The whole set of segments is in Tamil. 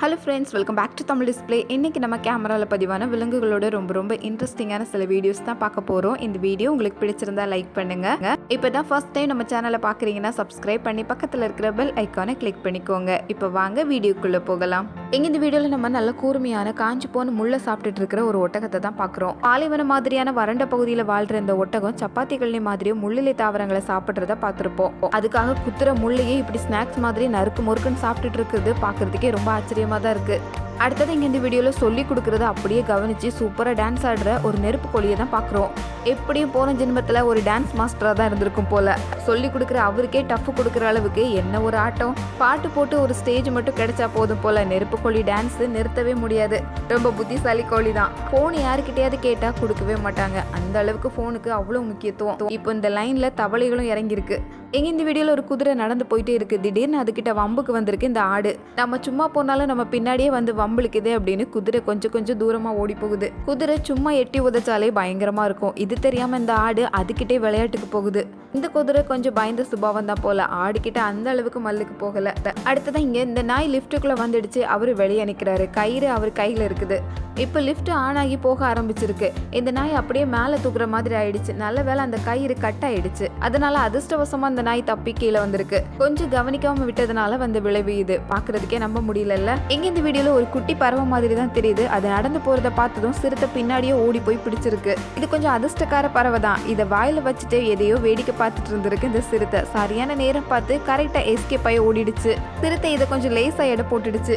Hello friends welcome back to Tamil display இன்றைக்கி நம்ம கேமராவில் பதிவான விலங்குகளோட ரொம்ப ரொம்ப இன்ட்ரெஸ்டிங்கான சில வீடியோஸ் தான் பார்க்க போகிறோம் இந்த வீடியோ உங்களுக்கு பிடிச்சிருந்தா லைக் பண்ணுங்கள் இப்போ தான் ஃபர்ஸ்ட் டைம் நம்ம சேனலை பார்க்குறீங்கன்னா சப்ஸ்கிரைப் பண்ணி பக்கத்தில் இருக்கிற பெல் ஐக்கானை கிளிக் பண்ணிக்கோங்க. இப்போ வாங்க வீடியோக்குள்ளே போகலாம். எங்க இந்த வீடியோவில் நம்ம நல்ல கூர்மையான காஞ்சி போன முள்ளை சாப்பிட்டுட்டு இருக்கிற ஒரு ஒட்டகத்தை தான் பார்க்குறோம். பாலைவன மாதிரியான வறண்ட பகுதியில் வாழ்கிற இந்த ஒட்டகம் சப்பாத்தி கள்ளி மாதிரியும் முள்ளிலை தாவரங்களை சாப்பிட்றத பார்த்துருப்போம். அதுக்காக குத்துற முள்ளையே இப்படி ஸ்நாக்ஸ் மாதிரி நறுக்கு முறுக்குன்னு சாப்பிட்டுட்டு இருக்கிறது பார்க்கறதுக்கே ரொம்ப ஆச்சரியமாக தான் இருக்குது அடுத்தது இங்கே இந்த வீடியோவில் சொல்லி கொடுக்குறத அப்படியே கவனித்து சூப்பராக டான்ஸ் ஆடுற ஒரு நெருப்பு கோழியை தான் பார்க்குறோம் எப்படியும் போன ஜென்மத்தில் ஒரு டான்ஸ் மாஸ்டராக தான் இருந்திருக்கும் போல. சொல்லி கொடுக்குற அவருக்கே டஃப் கொடுக்குற அளவுக்கு என்ன ஒரு ஆட்டம். பாட்டு போட்டு ஒரு ஸ்டேஜ் மட்டும் கிடைச்சா போதும் போல நெருப்பு கோழி டான்ஸ் நிறுத்தவே முடியாது. ரொம்ப புத்திசாலி கோழி தான். ஃபோன் யாருக்கிட்டையாவது கேட்டால் கொடுக்கவே மாட்டாங்க. அந்த அளவுக்கு ஃபோனுக்கு அவ்வளோ முக்கியத்துவம். இப்போ இந்த லைனில் தவளைகளும் இறங்கியிருக்கு. எங்க இந்த வீடியோவில் ஒரு குதிரை நடந்து போயிட்டே இருக்கு. திடீர்னு அதுக்கிட்ட வம்புக்கு வந்திருக்கு இந்த ஆடு. நம்ம சும்மா போனாலும் நம்ம பின்னாடியே வந்து வம்புளுக்குது அப்படின்னு குதிரை கொஞ்சம் கொஞ்சம் தூரமா ஓடி போகுது குதிரை சும்மா எட்டி உதைச்சாலே பயங்கரமா இருக்கும். இது தெரியாம இந்த ஆடு அதுக்கிட்டே விளையாட்டுக்கு போகுது. இந்த குதிரை கொஞ்சம் பயந்த சுபாவம் தான் போல. ஆடு அந்த அளவுக்கு மல்லுக்கு போகல. அடுத்ததான் இங்க இந்த நாய் லிஃப்ட்டுக்குள்ள வந்துடுச்சு. அவரு வெளியே நிக்கிறாரு. கயிறு அவர் கையில இருக்குது. இப்போ லிஃப்ட் ஆன் ஆகி போக ஆரம்பிச்சிருக்கு. இந்த நாய் அப்படியே மேலே தூக்குற மாதிரி ஆயிடுச்சு. நல்ல வேளை அந்த கயிறு கட் ஆயிடுச்சு. அதனால அதிர்ஷ்டவசமா அந்த நாய் தப்பி கீழே வந்திருக்கு. கொஞ்சம் கவனிக்காம விட்டதுனால வந்து விளைவு இது பாக்குறதுக்கே நம்ப முடியலல்ல. எங்க இந்த வீடியோல ஒரு குட்டி பறவை மாதிரி தான் தெரியுது. அது நடந்து போறத பார்த்ததும் சிறுத்தை பின்னாடியே ஓடி போய் பிடிச்சிருக்கு. இது கொஞ்சம் அதிர்ஷ்டக்கார பறவை தான். இதை வாயில வச்சுட்டு எதையோ வேடிக்கை பார்த்துட்டு இருந்திருக்கு இந்த சிறுத்தை. சரியான நேரம் பார்த்து கரெக்டா எஸ்கேப் ஆகி ஓடிடுச்சு. சிறுத்தை இதை கொஞ்சம் லேசா எடை போட்டுடுச்சு.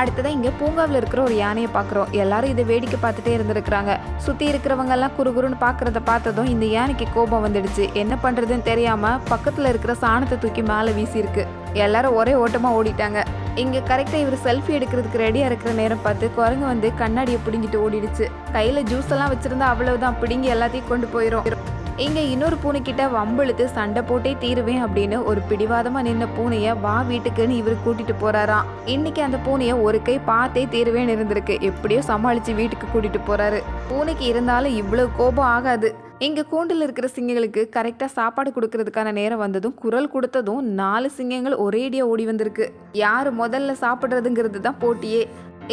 அடுத்ததான் இங்கே பூங்காவில் இருக்கிற ஒரு யானையை பார்க்குறோம் எல்லாரும் இதை வேடிக்கை பார்த்துட்டே இருந்திருக்கிறாங்க. சுற்றி இருக்கிறவங்கெல்லாம் குறுகுறுன்னு பார்க்குறத பார்த்ததும் இந்த யானைக்கு கோபம் வந்துடுச்சு. என்ன பண்ணுறதுன்னு தெரியாமல் பக்கத்தில் இருக்கிற சாணத்தை தூக்கி மேலே வீசியிருக்கு. எல்லாரும் ஒரே ஓட்டமாக ஓடிட்டாங்க. இங்கே கரெக்டாக இவர் செல்ஃபி எடுக்கிறதுக்கு ரெடியாக இருக்கிற நேரம் பார்த்து குரங்கு வந்து கண்ணாடியை பிடுங்கிட்டு ஓடிடுச்சு. கையில் ஜூஸ் எல்லாம் வச்சுருந்தா அவ்வளவுதான். பிடுங்கி எல்லாத்தையும் கொண்டு போயிடும் இங்கே இன்னொரு பூனைக்கிட்ட வம்பிழுத்து சண்டை போட்டே தீருவேன் அப்படின்னு ஒரு பிடிவாதமா நின்ன பூனையை வா வீட்டுக்குன்னு இவர் கூட்டிட்டு போறாராம். இன்னைக்கு அந்த பூனையை ஒரு கை பார்த்தே தீருவேன்னு இருந்திருக்கு. எப்படியோ சமாளிச்சு வீட்டுக்கு கூட்டிட்டு போறாரு. பூனைக்கு இருந்தாலும் இவ்வளவு கோபம் ஆகாது. எங்கள் கூண்டில் இருக்கிற சிங்கங்களுக்கு கரெக்டாக சாப்பாடு கொடுக்கறதுக்கான நேரம் வந்ததும் குரல் கொடுத்ததும் நாலு சிங்கங்கள் ஒரேடியாக ஓடி வந்திருக்கு. யார் முதல்ல சாப்பிட்றதுங்கிறது தான் போட்டியே.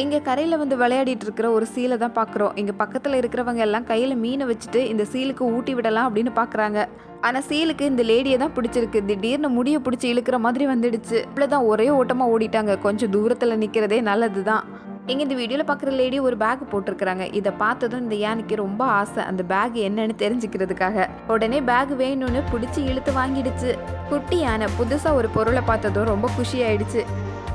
இங்கே கரையில் வந்து விளையாடிட்டு இருக்கிற ஒரு சீலை தான் பார்க்குறோம் இங்கே பக்கத்தில் இருக்கிறவங்க எல்லாம் கையில் மீனை வச்சுட்டு இந்த சீலுக்கு ஊட்டி விடலாம் அப்படின்னு பார்க்குறாங்க ஆனால் சீலுக்கு இந்த லேடியை தான் பிடிச்சிருக்கு. திடீர்னு முடியை பிடிச்சி இழுக்கிற மாதிரி வந்துடுச்சு. இவ்வளோதான் ஒரே ஓட்டமாக ஓடிட்டாங்க. கொஞ்சம் தூரத்தில் நிற்கிறதே நல்லது தான் இங்கே இந்த வீடியோவில் பார்க்குற லேடி ஒரு பேக் போட்டிருக்கிறாங்க. இதை பார்த்ததும் இந்த யானைக்கு ரொம்ப ஆசை. அந்த பேக் என்னன்னு தெரிஞ்சுக்கிறதுக்காக. உடனே பேக் வேணும்னு பிடிச்சி இழுத்து வாங்கிடுச்சு. குட்டி யானை புதுசாக ஒரு பொருளை பார்த்ததும் ரொம்ப குஷி ஆயிடுச்சு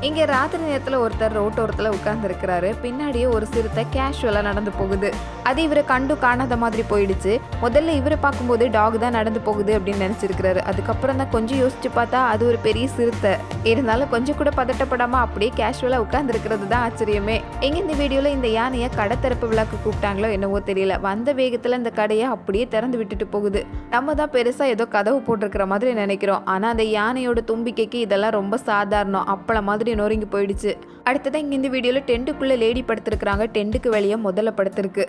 இங்கே ராத்திரி நேரத்தில் ஒருத்தர் ரோட்டோரத்தில் உட்கார்ந்துருக்கிறாரு. பின்னாடியே ஒரு சிறுத்தை கேஷுவலாக நடந்து போகுது. அது இவரை கண்டு காணாத மாதிரி போயிடுச்சு. முதல்ல இவரை பார்க்கும்போது டாக் தான் நடந்து போகுது அப்படின்னு நினச்சிருக்கிறாரு. அதுக்கப்புறம் தான் கொஞ்சம் யோசிச்சு பார்த்தா அது ஒரு பெரிய சிறுத்தை. இருந்தாலும் கொஞ்சம் கூட பதட்டப்படாமல் அப்படியே கேஷுவலாக உட்காந்துருக்கிறது தான் ஆச்சரியமே. எங்கே இந்த வீடியோவில் இந்த யானையை கடை திறப்பு விழாக்கு கூப்பிட்டாங்களோ என்னவோ தெரியல. வந்த வேகத்தில் இந்த கடையை அப்படியே திறந்து விட்டுட்டு போகுது. நம்ம தான் பெருசாக ஏதோ கதவு போட்டிருக்கிற மாதிரி நினைக்கிறோம். ஆனால் அந்த யானையோட தும்பிக்கைக்கு இதெல்லாம் ரொம்ப சாதாரணம். அப்பள மாதிரி நொறுங்கி போயிடுச்சு. அடுத்ததான் இங்கே இந்த வீடியோவில் டென்ட்டுக்குள்ளே லேடி படுத்திருக்கிறாங்க. டென்ட்டுக்கு வெளியே முதல்ல படுத்துருக்கு.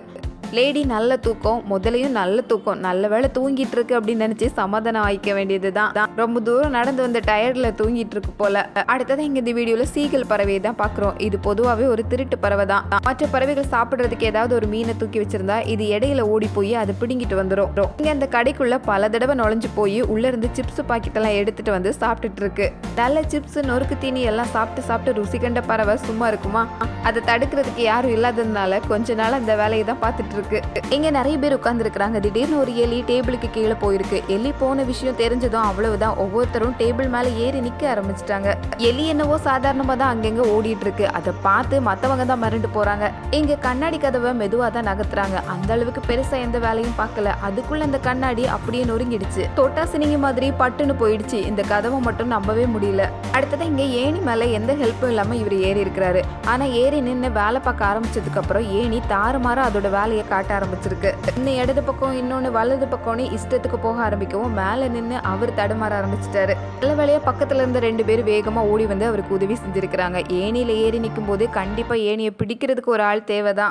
லேடி நல்ல தூக்கம். முதலையும் நல்ல தூக்கம். நல்ல வேலை தூங்கிட்டு இருக்கு அப்படின்னு நினைச்சு சமாதானம் ஆயிக்க வேண்டியது தான் ரொம்ப தூரம் நடந்து வந்த டயர்ல தூங்கிட்டு இருக்கு போல. அடுத்ததான் இங்க இந்த வீடியோல சீகல் பறவையை தான் பாக்குறோம் இது பொதுவாகவே ஒரு திருட்டு பறவை தான். மற்ற பறவைகள் சாப்பிடுறதுக்கு ஏதாவது ஒரு மீனை தூக்கி வச்சிருந்தா இது இடையில ஓடி போய் அதை பிடுங்கிட்டு வந்துடும் இங்க அந்த கடைக்குள்ள பல தடவை நுழைஞ்சு போய் உள்ள இருந்து சிப்ஸ் பாக்கெட் எல்லாம் எடுத்துட்டு வந்து சாப்பிட்டுட்டு இருக்கு நல்ல சிப்ஸ் நொறுக்கு தீனி எல்லாம் சாப்பிட்டு சாப்பிட்டு ருசி கண்ட பறவை சும்மா இருக்குமா? அதை தடுக்கிறதுக்கு யாரும் இல்லாததுனால கொஞ்ச நாள் அந்த வேலையை தான் பார்த்துட்டு இருக்கு. இங்க நிறைய பேர் உட்கார்ந்துருக்காங்க திடீர்னு ஒரு எலி டேபிளுக்கு கீழே போயிருக்கு. எலி போன விஷயம் தெரிஞ்சதும் அவ்வளவுதான். ஒவ்வொருத்தரும் டேபிள் மேல ஏறி நிக்க ஆரம்பிச்சிட்டாங்க. எலி என்னவோ சாதாரணமா தான் அங்கங்க ஓடிட்டு இருக்கு அதை பார்த்து மத்தவங்க தான் மறந்து போறாங்க. இங்க கண்ணாடி கதவை மெதுவா தான் நகர்த்துறாங்க. அந்த அளவுக்கு பெருசா எந்த வேலையும் பார்க்கல. அதுக்குள்ள அந்த கண்ணாடி அப்படியே நொறுங்கிடுச்சு. தொட்டா சினிங்க மாதிரி பட்டுன்னு போயிடுச்சு. இந்த கதவை மட்டும் நம்பவே முடியல. அடுத்தது இங்க ஏணி மேல எந்த ஹெல்ப்பும் இல்லாம இவர் ஏறி இருக்கிறாரு. ஆனா ஏறி நின்று வேலை பார்க்க ஆரம்பிச்சதுக்கு அப்புறம் ஏணி தாறுமாற அதோட வேலையை காட்ட ஆரம்பிச்சிருக்கு. இன்னும் இடது பக்கம் இன்னொன்னு வலது பக்கம்னு இஷ்டத்துக்கு போக ஆரம்பிக்கவும் மேல நின்று அவர் தடுமாற ஆரம்பிச்சிட்டாரு. நல்ல வேலையாக பக்கத்துல இருந்த ரெண்டு பேர் வேகமாக ஓடி வந்து அவருக்கு உதவி செஞ்சுருக்கிறாங்க. ஏனியில் ஏறி நிற்கும் போது கண்டிப்பாக ஏணியை பிடிக்கிறதுக்கு ஒரு ஆள் தேவை தான்